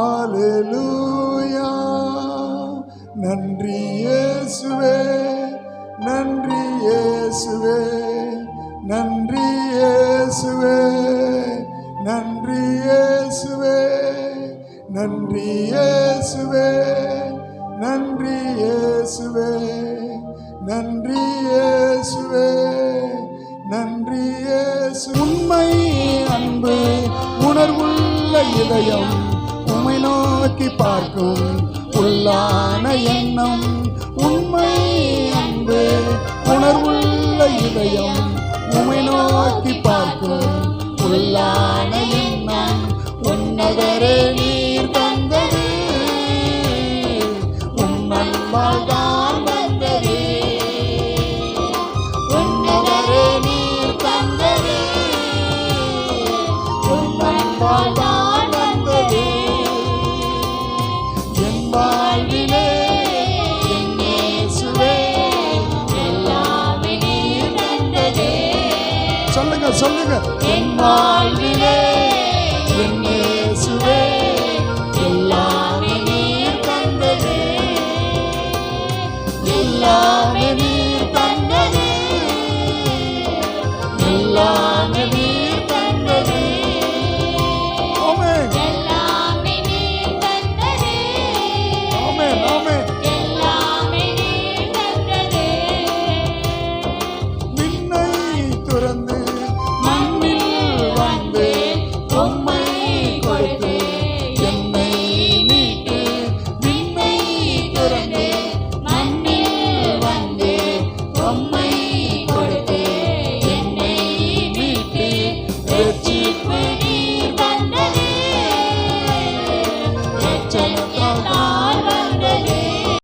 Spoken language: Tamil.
ஆலூயா நன்றி இயேசுவே நன்றி இயேசுவே நன்றி இயேசுவே நன்றி இயேசுவே நன்றி இயேசுவே நன்றி இயேசுவே நன்றி இயேசுவே நன்றி இயேசு. உண்மை அன்பு உணர்வுள்ள இதயம் உமை நோக்கி பார்க்கும் உள்ளான எண்ணம் உண்மை அன்பு உணர்வுள்ள இதயம் உமை நோக்கி பார்க்கும் உள்ளான எண்ணம் உன்னதரே நீர் தந்தது உன்னன்பால் தான் வாழ்விலே சொல்லுங்க சொல்லுங்க. என் வாழ்விலே என்